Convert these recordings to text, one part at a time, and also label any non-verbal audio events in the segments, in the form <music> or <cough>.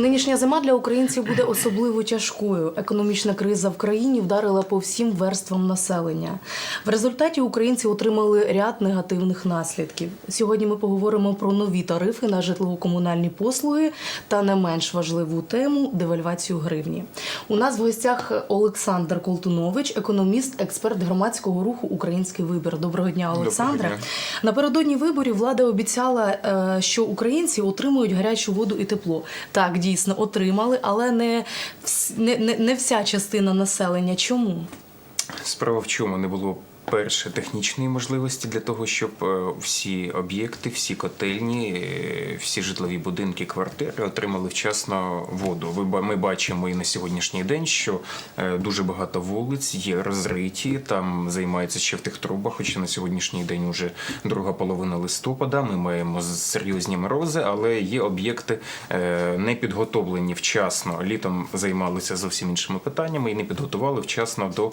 Нинішня зима для українців буде особливо тяжкою. Економічна криза в країні вдарила по всім верствам населення. В результаті українці отримали ряд негативних наслідків. Сьогодні ми поговоримо про нові тарифи на житлово-комунальні послуги та не менш важливу тему девальвацію гривні. У нас в гостях Олександр Колтунович, економіст, експерт громадського руху Український вибір. Доброго дня, Олександре. дня. Напередодні виборів влада обіцяла, е, що українці отримують гарячу воду і тепло. Так, дійсно отримали, але не, не, не вся частина населення. Чому? Справа в чому не було перше технічної можливості для того, щоб е, всі об'єкти, всі котельні, е, всі житлові будинки, квартири отримали вчасно воду. Ми бачимо і на сьогоднішній день, що е, дуже багато вулиць є розриті, там займаються ще в тих трубах. Хоча на сьогоднішній день вже друга половина листопада. Ми маємо серйозні морози, але є об'єкти не підготовлені вчасно. Літом займалися зовсім іншими питаннями і не підготували вчасно до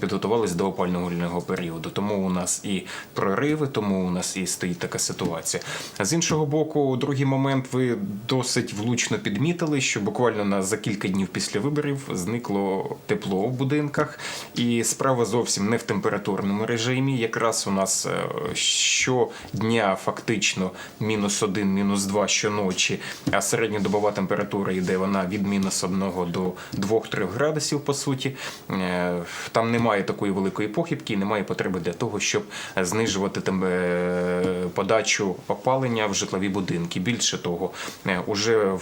підготувались до опалювального періоду. Тому у нас і прориви, тому у нас і стоїть така ситуація. А з іншого боку, другий момент ви досить влучно підмітили, що буквально на за кілька днів після виборів зникло тепло в будинках, і справа зовсім не в температурному режимі. Якраз у нас е, щодня фактично мінус один, мінус два щоночі, а середньодобова температура йде вона від мінус одного до 2-3 градусів, по суті. Е, Там немає такої великої похибки, і немає потреби для того, щоб знижувати там, е, подачу опалення в житлові будинки. Більше того, е, уже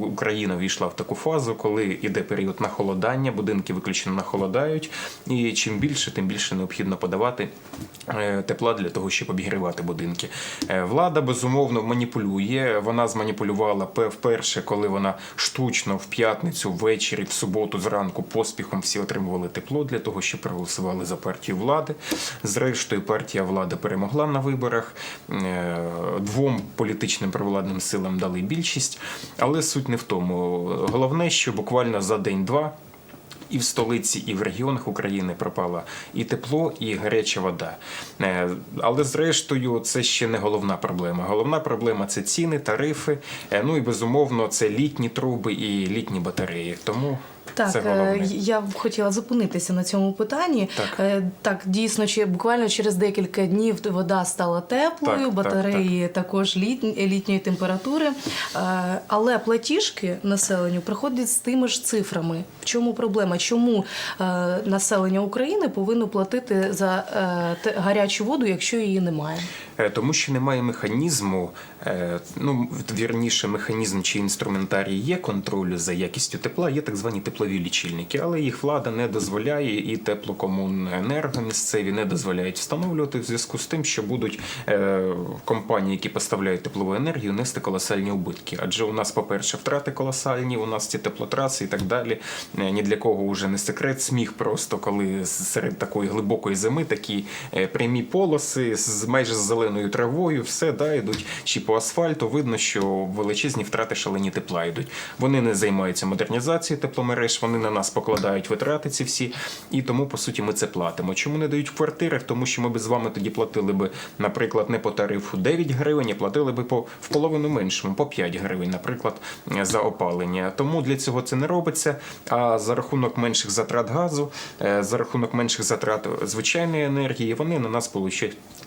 Україна війшла в таку фазу, коли йде період нахолодання, будинки виключно нахолодають, і чим більше, тим більше необхідно подавати е, тепла для того, щоб обігрівати будинки. Влада безумовно маніпулює. Вона зманіпулювала вперше, коли вона штучно в п'ятницю ввечері, в суботу зранку поспіхом всі отримували тепло для того, щоб проголосували за партію влади. Зрештою, партія влади перемогла на виборах. Е, Двом політичним провладним силам дали більшість, але суть не в тому. Головне, що буквально за день-два. І в столиці, і в регіонах України пропала і тепло, і гаряча вода. Е, Але зрештою, це ще не головна проблема. Головна проблема це ціни, тарифи. е, Ну і безумовно, це літні труби і літні батареї. Тому Так, це е, головне. я б хотіла зупинитися на цьому питанні. Так. Е, так дійсно, чи буквально через декілька днів вода стала теплою, Так, так, батареї також літні, літньої температури. Е, але платіжки населенню приходять з тими ж цифрами. В чому проблема? Чому населення України повинно платити за гарячу воду, якщо її немає? Е, Тому що немає механізму, е, ну вірніше, механізм чи інструментарій є контролю за якістю тепла, є так звані теплові лічильники, але їх влада не дозволяє, і теплокомуненерго місцеві не дозволяють встановлювати в зв'язку з тим, що будуть е, компанії, які поставляють теплову енергію, нести колосальні убитки. Адже у нас, по-перше, втрати колосальні, у нас ці теплотраси і так далі. Ні для кого вже не секрет. Сміх просто коли серед такої глибокої зими такі прямі полоси з майже з зеленою травою, все да, йдуть чи по асфальту. Видно, що величезні втрати шалені тепла йдуть. Вони не займаються модернізацією тепломереж, вони на нас покладають витрати ці всі, і тому по суті ми це платимо. Чому не дають в квартирах? Тому що ми б з вами тоді платили би, наприклад, не по тарифу 9 гривень, а платили би по в половину меншому, по 5 гривень, наприклад, за опалення. Тому для цього це не робиться. А за рахунок менших затрат газу, е, за рахунок менших затрат звичайної енергії, вони на нас.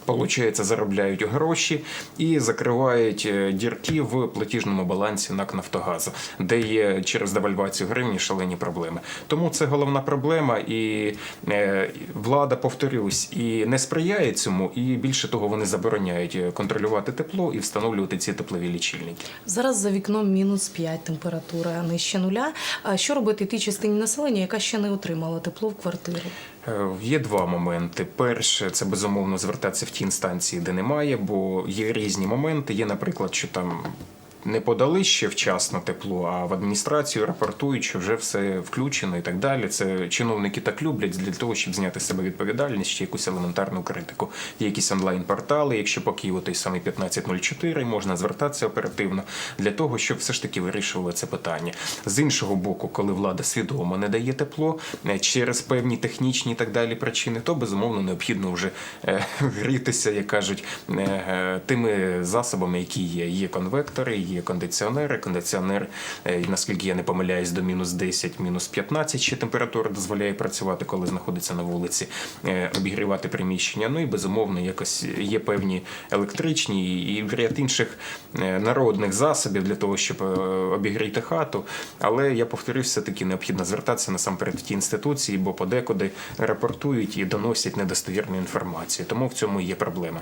Получається, заробляють гроші і закривають е, дірки в платіжному балансі НАК Нафтогазу, де є через девальвацію гривні шалені проблеми. Тому це головна проблема, і е, влада, повторюсь, і не сприяє цьому, і більше того, вони забороняють е, контролювати тепло і встановлювати ці теплові лічильники. Зараз за вікном мінус 5 температура нижче нуля. А що робити тій частині населення, яка ще не отримала тепло в квартиру? Е, Є два моменти. Перше, це безумовно звертатися в ті інстанції, де немає, бо є різні моменти. Є, наприклад, що там не подали ще вчасно тепло, а в адміністрацію рапортують, що вже все включено і так далі. Це чиновники так люблять для того, щоб зняти з себе відповідальність чи якусь елементарну критику. Є якісь онлайн-портали, якщо по Києву той самий 1504, можна звертатися оперативно для того, щоб все ж таки вирішували це питання. З іншого боку, коли влада свідомо не дає тепло е, через певні технічні і так далі причини, то безумовно необхідно вже е, грітися, як кажуть, е, тими засобами, які є. Є конвектори, є є кондиціонери. Кондиціонер, е, наскільки я не помиляюсь, до мінус 10, мінус 15 ще температура дозволяє працювати, коли знаходиться на вулиці, е, обігрівати приміщення. Ну і безумовно, якось є певні електричні і ряд інших е, народних засобів для того, щоб обігріти хату. Але я повторюю, все-таки необхідно звертатися насамперед в ті інституції, бо подекуди рапортують і доносять недостовірну інформацію. Тому в цьому є проблема.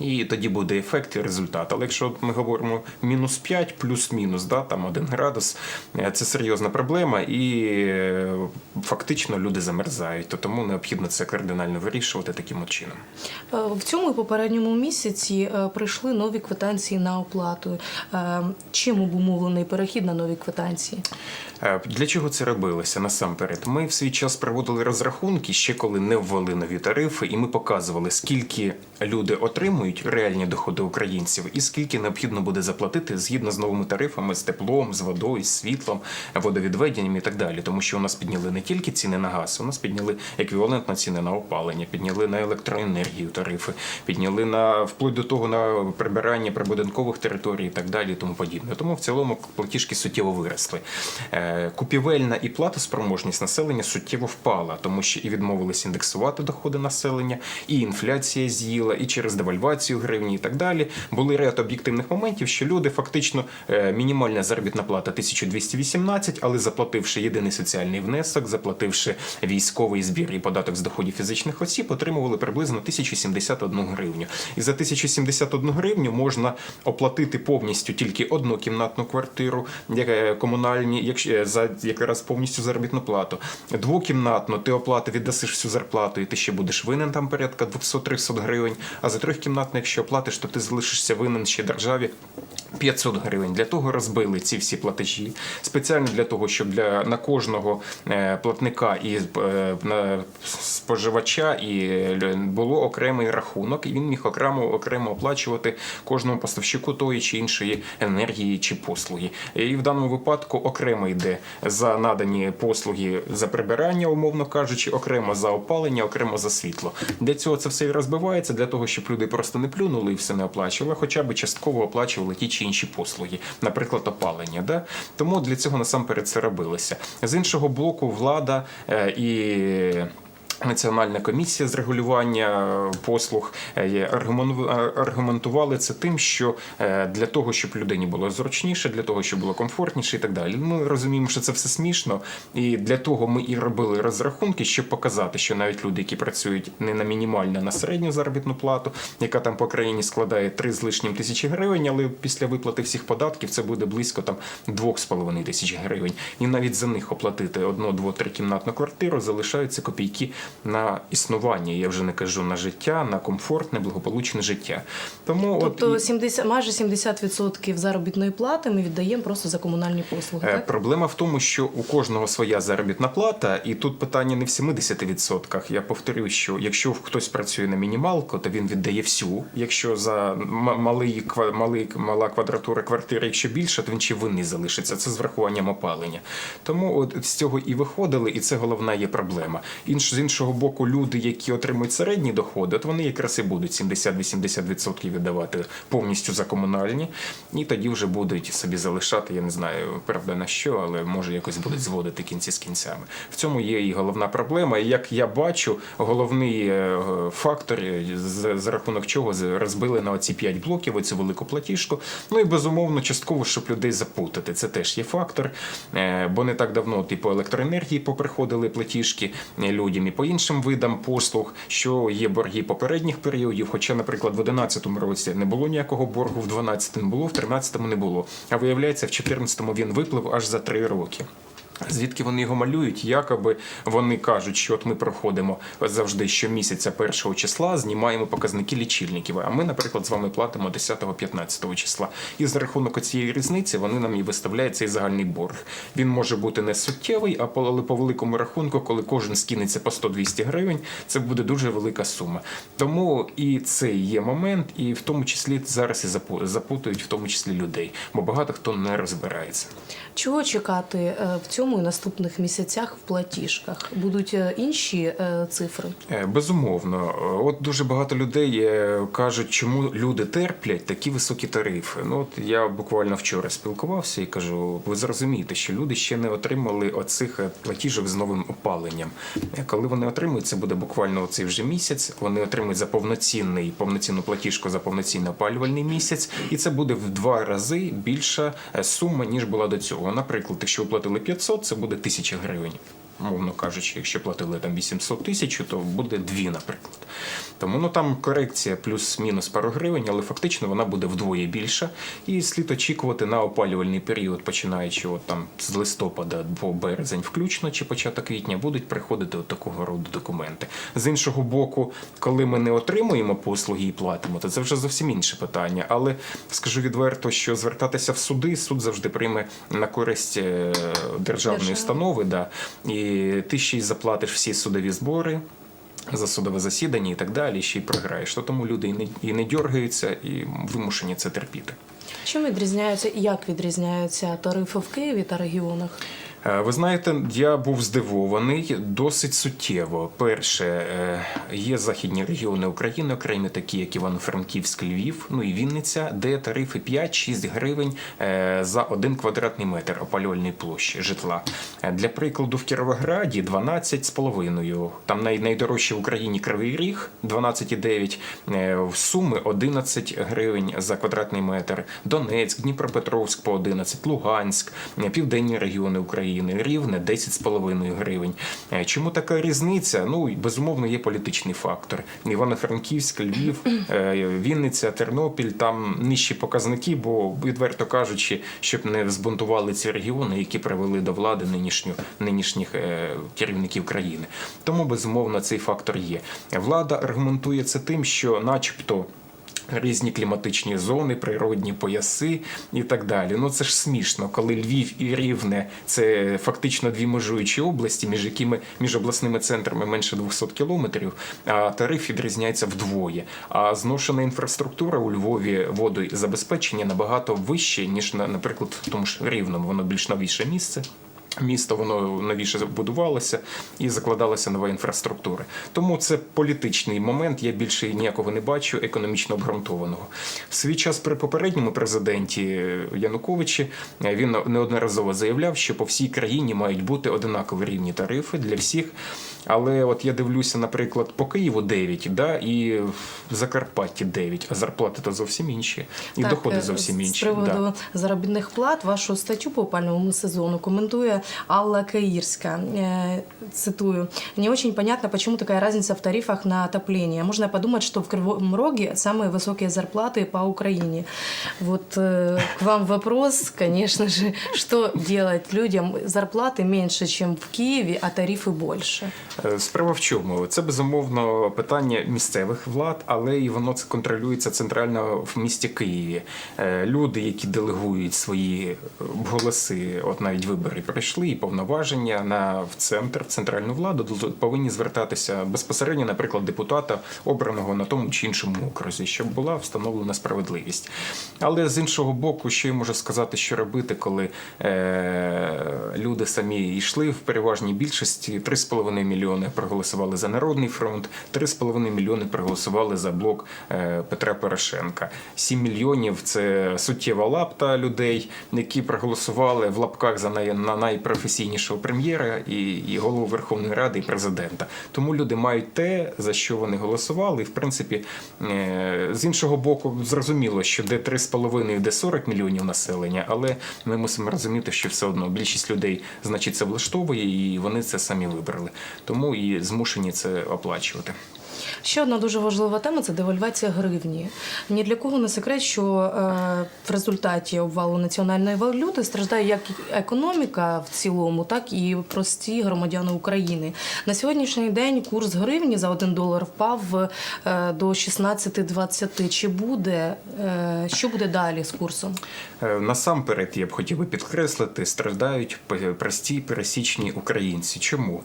І тоді буде ефект і результат. Але якщо ми говоримо мінус 5, плюс-мінус, да, там 1 градус, е, це серйозна проблема, і е, фактично люди замерзають. То тому необхідно це кардинально вирішувати таким чином. Е, В цьому і попередньому місяці прийшли нові квитанції на оплату. Чим обумовлений перехід на нові квитанції? Для чого це робилося насамперед? Ми в свій час проводили розрахунки ще коли не ввели нові тарифи, і ми показували, скільки люди отримують реальні доходи українців, і скільки необхідно буде заплатити згідно з новими тарифами з теплом, з водою, з світлом, водовідведенням і так далі. Тому що у нас підняли не тільки ціни на газ, у нас підняли еквівалентно ціни на опалення, підняли на електроенергію тарифи, підняли на вплоть до того на прибирання прибудинкових територій і так далі, тому подібне. Тому в цілому платіжки суттєво виросли. Е, Купівельна і платоспроможність населення суттєво впала, тому що і відмовились індексувати доходи населення, і інфляція з'їла, і через девальвацію гривні, і так далі. Були ряд об'єктивних моментів, що люди фактично е, мінімальна заробітна плата 1218, але заплативши єдиний соціальний внесок, заплативши військовий збір і податок з доходів фізичних осіб, отримували приблизно 1071 гривню. І за 1071 гривню можна оплатити повністю тільки однокімнатну квартиру, яка комунальні, якщо е, за якраз повністю заробітну плату. Двокімнатну ти оплати віддасиш всю зарплату, і ти ще будеш винен там порядка 200-300 гривень. А за трьохкімнатну, якщо оплатиш, то ти залишишся винен ще державі 500 гривень. Для того розбили ці всі платежі спеціально для того, щоб для на кожного е, платника і е, на споживача і було окремий рахунок, і він міг окремо окремо оплачувати кожному поставщику тої чи іншої енергії чи послуги. І в даному випадку окремо йде за надані послуги за прибирання, умовно кажучи, окремо за опалення, окремо за світло. Для цього це все і розбивається для того, щоб люди просто не плюнули і все не оплачували, хоча б частково оплачували ті чи інші послуги, наприклад, опалення. Да? Тому для цього насамперед це робилося. З іншого боку, влада е, і. Національна комісія з регулювання послуг е, є, аргументу- е, аргументували це тим, що е, для того, щоб людині було зручніше, для того, щоб було комфортніше і так далі. Ми розуміємо, що це все смішно, і для того ми і робили розрахунки, щоб показати, що навіть люди, які працюють не на мінімальну, а на середню заробітну плату, яка там по країні складає 3 з лишнім тисячі гривень, але після виплати всіх податків це буде близько там 2,5 тисяч гривень. І навіть за них оплатити одну, дву, три кімнатну квартиру залишаються копійки на існування. Я вже не кажу на життя, на комфортне, благополучне життя. Тому Тобто от 70, майже 70% заробітної плати ми віддаємо просто за комунальні послуги. Е, Так? Проблема в тому, що у кожного своя заробітна плата, і тут питання не в 70%. Я повторюю, що якщо хтось працює на мінімалку, то він віддає всю. Якщо за малий, малий, мала квадратура квартири, якщо більше, то він ще винний залишиться. Це з врахуванням опалення. Тому от з цього і виходили, і це головна є проблема. Інш, з іншого боку, люди, які отримують середні доходи, от вони якраз і будуть 70-80% віддавати повністю за комунальні, і тоді вже будуть собі залишати, я не знаю, правда на що, але може якось будуть зводити кінці з кінцями. В цьому є і головна проблема. І як я бачу, головний е, фактор, е, за рахунок чого розбили на оці 5 блоків, оцю велику платіжку. Ну і безумовно, частково, щоб людей запутати. Це теж є фактор. Е, Бо не так давно, типу, електроенергії поприходили платіжки людям і по іншим видам послуг, що є борги попередніх періодів. Хоча, наприклад, в 2011 році не було ніякого боргу, в 2012 не було, в 2013 не було. А виявляється, в 2014 він виплив аж за три роки. Звідки вони його малюють? Якоби вони кажуть, що от ми проходимо завжди щомісяця першого числа, знімаємо показники лічильників. А ми, наприклад, з вами платимо 10-15 числа. І за рахунок цієї різниці вони нам і виставляють цей загальний борг. Він може бути не суттєвий, а по, але по великому рахунку, коли кожен скинеться по 100-200 гривень, це буде дуже велика сума. Тому і це є момент, і в тому числі зараз і запу- запутують в тому числі людей, бо багато хто не розбирається. Чого чекати е, в цьому цьому і наступних місяцях в платіжках? Будуть е, інші е, цифри? Е, Безумовно, от дуже багато людей кажуть, чому люди терплять такі високі тарифи. Ну от я буквально вчора спілкувався і кажу: ви зрозумієте, що люди ще не отримали оцих платіжок з новим опаленням. Коли вони отримують, це буде буквально оцей вже місяць. Вони отримують за повноцінний повноцінну платіжку за повноцінний опалювальний місяць, і це буде в два рази більша сума ніж була до цього. Наприклад, якщо ви платили 500, це буде 1000 гривень мовно кажучи, якщо платили там 800 тисяч, то буде дві, наприклад. Тому ну там корекція плюс-мінус пару гривень, але фактично вона буде вдвоє більша. І слід очікувати на опалювальний період, починаючи от там з листопада по березень, включно чи початок квітня, будуть приходити от такого роду документи. З іншого боку, коли ми не отримуємо послуги і платимо, то це вже зовсім інше питання. Але скажу відверто, що звертатися в суди, суд завжди прийме на користь е, державної установи, да, і ти ще й заплатиш всі судові збори. За судове засідання і так далі, ще й програєш. То тому люди і не, і не дергаються, і вимушені це терпіти. Чим відрізняються і як відрізняються тарифи в Києві та регіонах? Е, Ви знаєте, я був здивований досить суттєво. Перше, е, є західні регіони України, окремі такі, як Івано-Франківськ, Львів, ну і Вінниця, де тарифи 5-6 гривень е, за один квадратний метр опалювальної площі житла. Для прикладу, в Кіровограді 12,5. Там най- найдорожче в Україні Кривий Ріг 12,9. Е, В Суми 11 гривень за квадратний метр. Донецьк, Дніпропетровськ по 11, Луганськ, південні регіони України, Рівне 10,5 гривень. Е, Чому така різниця? Ну, безумовно, є політичний фактор. Івано-Франківськ, Львів, е, Вінниця, Тернопіль там нижчі показники, бо відверто кажучи, щоб не збунтували ці регіони, які привели до влади нинішню, нинішніх е, керівників країни. Тому безумовно цей фактор є. Влада аргументує це тим, що, начебто. Різні кліматичні зони, природні пояси і так далі. Ну це ж смішно, коли Львів і Рівне це фактично дві межуючі області, між якими між обласними центрами менше 200 кілометрів, а тариф відрізняється вдвоє. А зношена інфраструктура у Львові водозабезпечення набагато вище, ніж на, наприклад, тому ж Рівному. Воно більш новіше місце. Місто воно новіше будувалося і закладалася нова інфраструктура. Тому це політичний момент. Я більше ніякого не бачу економічно обґрунтованого. В свій час при попередньому президенті Януковичі е, він неодноразово заявляв, що по всій країні мають бути одинакові рівні тарифи для всіх. Але от я дивлюся, наприклад, по Києву 9, да, і в Закарпатті 9, а зарплати то зовсім інші, і доходи е, зовсім з інші. приводу Да. заробітних плат вашу статтю по опальному сезону коментує Алла Каирская. Э, Цитую. «Не очень понятно, почему такая разница в тарифах на отопление. Можно подумать, что в Кривом Роге самые высокие зарплаты по Украине». Вот э, к вам вопрос, конечно же, что делать людям? Зарплаты меньше, чем в Киеве, а тарифы больше. Е, Справа в чому? Це безумовно питання місцевих влад, але і воно це контролюється центрально в місті Києві. Е, Люди, які делегують свої е, голоси, от навіть вибори пройшли, і повноваження на в центр, в центральну владу, повинні звертатися безпосередньо, наприклад, депутата, обраного на тому чи іншому окрузі, щоб була встановлена справедливість. Але з іншого боку, що я можу сказати, що робити, коли е, люди самі йшли в переважній більшості 3,5 мільйони проголосували за Народний фронт, 3,5 мільйони проголосували за блок е, Петра Порошенка. 7 мільйонів це суттєва лапта людей, які проголосували в лапках за най, на найпрофесійнішого прем'єра і, і голову Верховної Ради і президента. Тому люди мають те, за що вони голосували. І в принципі, е, з іншого боку, зрозуміло, що де 3,5, де 40 мільйонів населення, але ми мусимо розуміти, що все одно більшість людей, значить, це влаштовує, і вони це самі вибрали. Тому і змушені це оплачувати. Ще одна дуже важлива тема це девальвація гривні. Ні для кого не секрет, що е, в результаті обвалу національної валюти страждає як економіка в цілому, так і прості громадяни України. На сьогоднішній день курс гривні за 1 долар впав е, до 16,20. Чи буде е, що буде далі з курсом? Насамперед, я б хотів би підкреслити, страждають прості пересічні українці. Чому?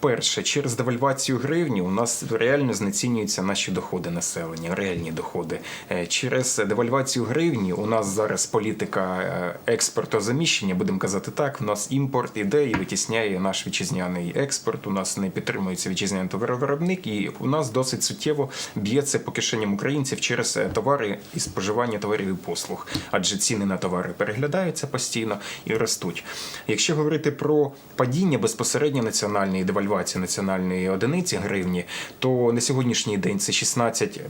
Перше, через девальвацію гривні у нас реально знецінюються наші доходи населення, реальні доходи. Е, Через девальвацію гривні у нас зараз політика е, експортозаміщення, будемо казати так. У нас імпорт іде і витісняє наш вітчизняний експорт. У нас не підтримується вітчизняний товаровиробник, і у нас досить суттєво б'ється по кишеням українців через е, товари і споживання товарів і послуг, адже ціни на товари переглядаються постійно і ростуть. Якщо говорити про падіння безпосередньо національної девальвації національної одиниці гривні, то на сьогоднішній день це 16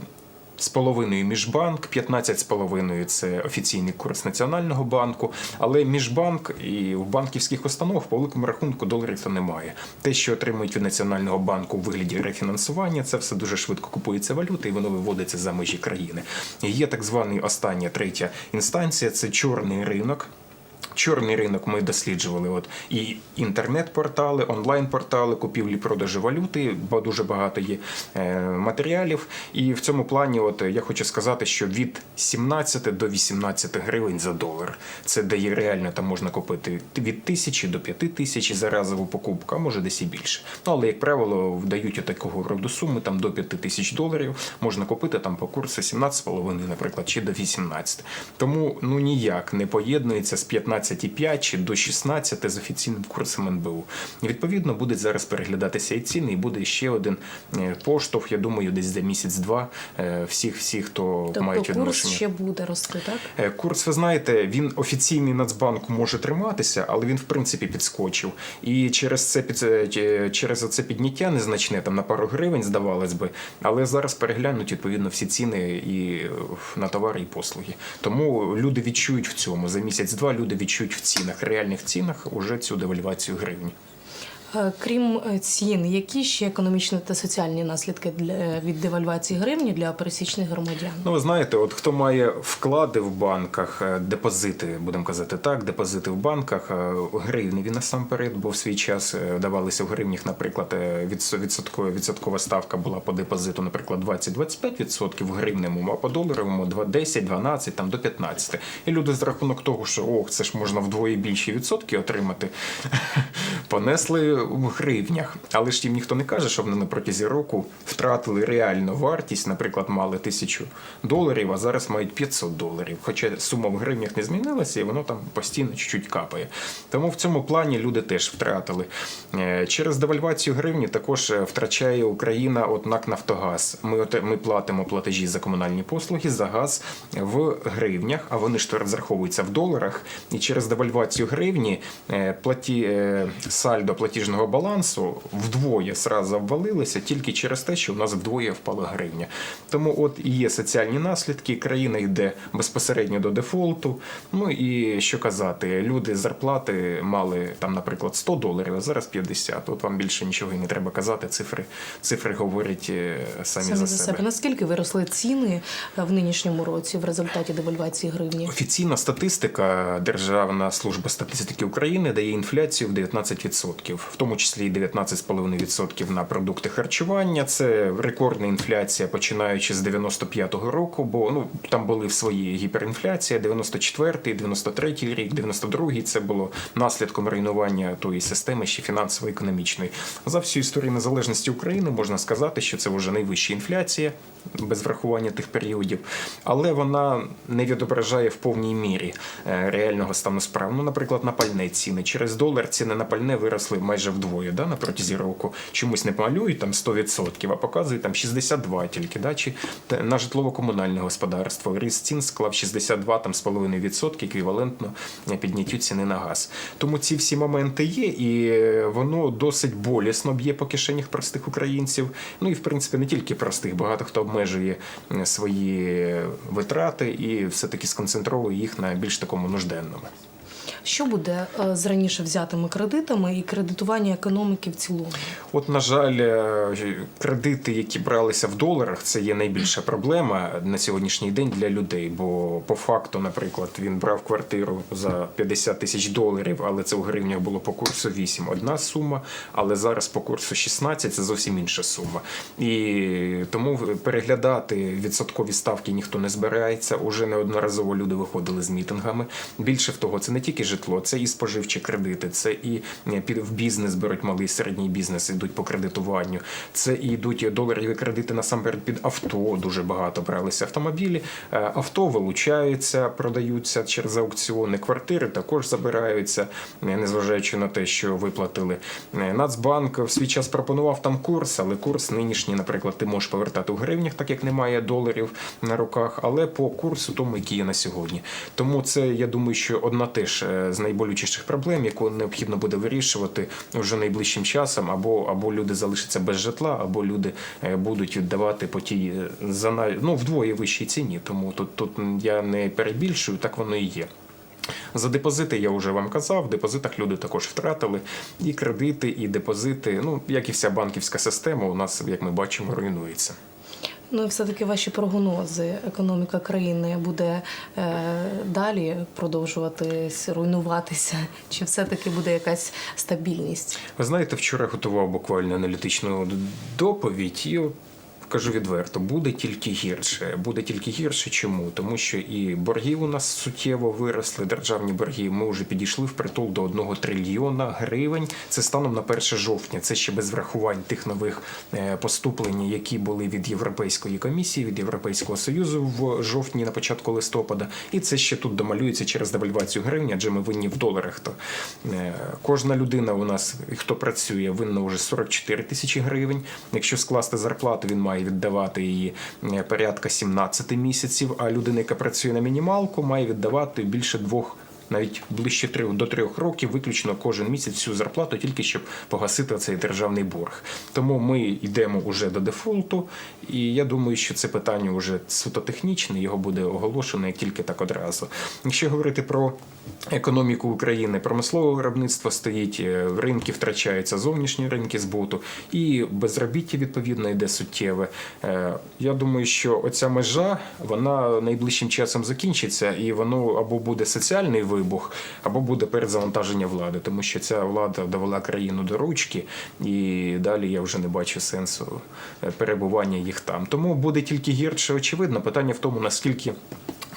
з половиною міжбанк, 15 з половиною це офіційний курс Національного банку. Але міжбанк і в банківських установах по великому рахунку доларів то немає. Те, що отримують від Національного банку у вигляді рефінансування, це все дуже швидко купується валюта і воно виводиться за межі країни. Є так званий остання третя інстанція це чорний ринок. Чорний ринок ми досліджували от і інтернет-портали, онлайн-портали, купівлі продажу валюти, бо дуже багато є е, матеріалів. І в цьому плані, от я хочу сказати, що від 17 до 18 гривень за долар це дає реально там можна купити від тисячі до п'яти тисяч за разову покупку, а може десь і більше. Ну але як правило, вдають такого роду суми там до 5 тисяч доларів. Можна купити там по курсу 17,5, наприклад, чи до 18. Тому ну ніяк не поєднується з 15,5 чи до 16 з офіційним курсом НБУ. І відповідно будуть зараз переглядатися і ціни, і буде ще один е, поштовх. Я думаю, десь за місяць-два е, всіх, всіх, хто мають Тобто курс ще буде рости, так? Е, Курс, ви знаєте, він офіційний Нацбанку може триматися, але він в принципі підскочив. І через це під через це підняття незначне там на пару гривень, здавалось би. Але зараз переглянуть відповідно всі ціни і на товари і послуги. Тому люди відчують в цьому за місяць-два. Люди відчують в цінах, реальних цінах уже цю девальвацію гривні. Е, Крім е, цін, які ще економічні та соціальні наслідки для від девальвації гривні для пересічних громадян? Ну, ви знаєте, от хто має вклади в банках, е, депозити, будемо казати так, депозити в банках, е, гривневі насамперед, бо в свій час давалися в гривнях, наприклад, відсоткова, відсоткова ставка була по депозиту, наприклад, 20-25% в гривневому, а по доларовому 2 10, 12, там до 15. І люди з рахунок того, що ох, це ж можна вдвоє більші відсотки отримати, <laughs> понесли в гривнях. Але ж їм ніхто не каже, що вони на протязі року втратили реальну вартість, наприклад, мали тисячу доларів, а зараз мають 500 доларів. Хоча сума в гривнях не змінилася, і воно там постійно чуть-чуть капає. Тому в цьому плані люди теж втратили. Е, Через девальвацію гривні також е, втрачає Україна от НАК Нафтогаз. Ми, ми платимо платежі за комунальні послуги за газ в гривнях, а вони ж то розраховуються в доларах. І через девальвацію гривні е, платі, сальдо платіжного балансу вдвоє сразу обвалилося тільки через те, що в нас вдвоє впала гривня. Тому от і є соціальні наслідки. Країна йде безпосередньо до дефолту. Ну і що казати, люди зарплати мали там, наприклад, 100 доларів, а зараз 50. От вам більше нічого і не треба казати. Цифри, цифри говорять е, самі, Самі за, себе. Наскільки виросли ціни е, в нинішньому році в результаті девальвації гривні? Офіційна статистика Державна служба статистики України дає інфляцію в 19%, в тому числі і 19,5% на продукти харчування. Це рекордна інфляція, починаючи з 95-го року, бо ну там були в свої гіперінфляція, 94-й, 93-й рік, 92-й це було наслідком руйнування тої системи ще фінансово-економічної. За всю історію незалежності України можна сказати, що це вже найвища інфляція без врахування тих періодів, але вона не відображає в повній мірі е, реального стану справ. Ну, наприклад, на пальне ціни. Через долар ціни на пальне виросли майже вдвоє да, на протязі року. Чомусь не малюють там 100%, а показують там 62 тільки. Да, чи на житлово-комунальне господарство. Ріст цін склав 62 там, з половиною відсотки, еквівалентно е, підняттю ціни на газ. Тому ці всі моменти є, і е, воно досить болісно б'є по кишенях простих українців. Ну і в принципі не тільки простих, багато хто обмежує е, свої витрати і все-таки сконцентровує їх на більш такому нужденному. Що буде е, з раніше взятими кредитами і кредитування економіки в цілому? От, на жаль, е, кредити, які бралися в доларах, це є найбільша проблема на сьогоднішній день для людей. Бо по факту, наприклад, він брав квартиру за 50 тисяч доларів, але це в гривнях було по курсу 8 одна сума, але зараз по курсу 16 це зовсім інша сума. І тому переглядати відсоткові ставки ніхто не збирається. Уже неодноразово люди виходили з мітингами. Більше в того, це не тільки житло, це і споживчі кредити, це і е, в бізнес беруть малий середній бізнес, йдуть по кредитуванню. Це і йдуть доларові кредити насамперед під авто. Дуже багато бралися автомобілі. Е, Авто вилучаються, продаються через аукціони. Квартири також забираються, е, незважаючи на те, що виплатили. Нацбанк в свій час пропонував там курс, але курс нинішній, наприклад, ти можеш повертати у гривнях, так як немає доларів на руках, але по курсу тому, який є на сьогодні. Тому це я думаю, що одна теж е, з найболючіших проблем, яку необхідно буде вирішувати вже найближчим часом, або або люди залишаться без житла, або люди е, будуть віддавати по тій е, за ну, вдвоє вищій ціні. Тому тут, тут я не перебільшую, так воно і є. За депозити я вже вам казав. В депозитах люди також втратили і кредити, і депозити. Ну як і вся банківська система, у нас, як ми бачимо, руйнується. Ну все-таки ваші прогнози. Економіка країни буде е, далі продовжуватись, руйнуватися, чи все-таки буде якась стабільність? Ви знаєте, вчора готував буквально аналітичну доповідь і. Кажу відверто, буде тільки гірше. Буде тільки гірше. Чому? Тому що і борги у нас суттєво виросли. Державні борги. Ми вже підійшли в притул до 1 трильйона гривень. Це станом на 1 жовтня. Це ще без врахувань тих нових е, поступлень, які були від Європейської комісії, від Європейського союзу в жовтні на початку листопада. І це ще тут домалюється через девальвацію гривні, адже ми винні в доларах. То е, кожна людина у нас, хто працює, винна вже 44 тисячі гривень. Якщо скласти зарплату, він має віддавати її е, порядка 17 місяців. А людина, яка працює на мінімалку, має віддавати більше двох. Навіть ближче до трьох років, виключно кожен місяць цю зарплату, тільки щоб погасити цей державний борг. Тому ми йдемо уже до дефолту, і я думаю, що це питання вже суто технічне, його буде оголошено як тільки так одразу. Якщо говорити про економіку України, промислове виробництво стоїть, е, ринки втрачаються, зовнішні ринки збуту, і безробіття відповідно йде суттєве. Е, Я думаю, що оця межа вона найближчим часом закінчиться, і воно або буде соціальний вибух, або буде перезавантаження влади, тому що ця влада довела країну до ручки, і далі я вже не бачу сенсу перебування їх там. Тому буде тільки гірше, очевидно. Питання в тому, наскільки.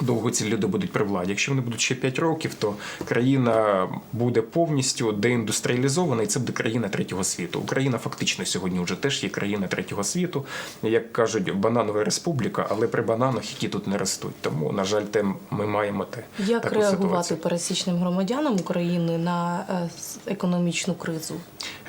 Довго ці люди будуть при владі. Якщо вони будуть ще 5 років, то країна буде повністю деіндустріалізована, і це буде країна третього світу. Україна фактично сьогодні вже теж є країна третього світу, як кажуть, бананова республіка, але при бананах, які тут не ростуть. Тому, на жаль, те ми маємо те Як таку реагувати ситуацію. пересічним громадянам України на е, економічну кризу?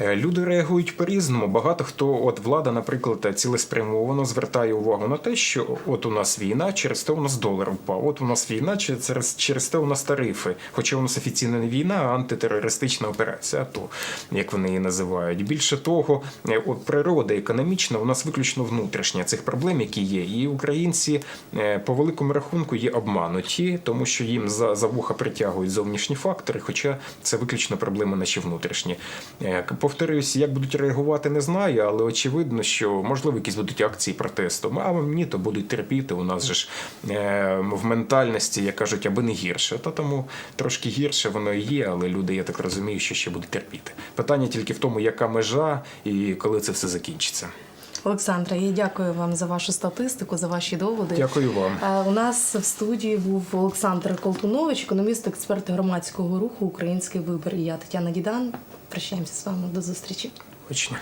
Е, Люди реагують по-різному. Багато хто, от влада, наприклад, цілеспрямовано звертає увагу на те, що от у нас війна, через те у нас долар впав. От у нас війна, через, через те у нас тарифи. Хоча у нас офіційно не війна, а антитерористична операція, АТО, як вони її називають. Більше того, е, от природа економічна у нас виключно внутрішня цих проблем, які є. І українці е, по великому рахунку є обмануті, тому що їм за, за вуха притягують зовнішні фактори, хоча це виключно проблеми наші внутрішні. Е, Повторюсь, як будуть реагувати, не знаю, але очевидно, що можливо якісь будуть акції протесту. А ні, то будуть терпіти. У нас же ж в ментальності, як кажуть, аби не гірше. То тому трошки гірше воно і є, але люди, я так розумію, що ще будуть терпіти. Питання тільки в тому, яка межа і коли це все закінчиться. Олександра, я дякую вам за вашу статистику, за ваші доводи. Дякую вам. Е, У нас в студії був Олександр Колтунович, економіст, експерт громадського руху Український вибір. І я Тетяна Дідан. Прощаємося з вами до зустрічі. Очні.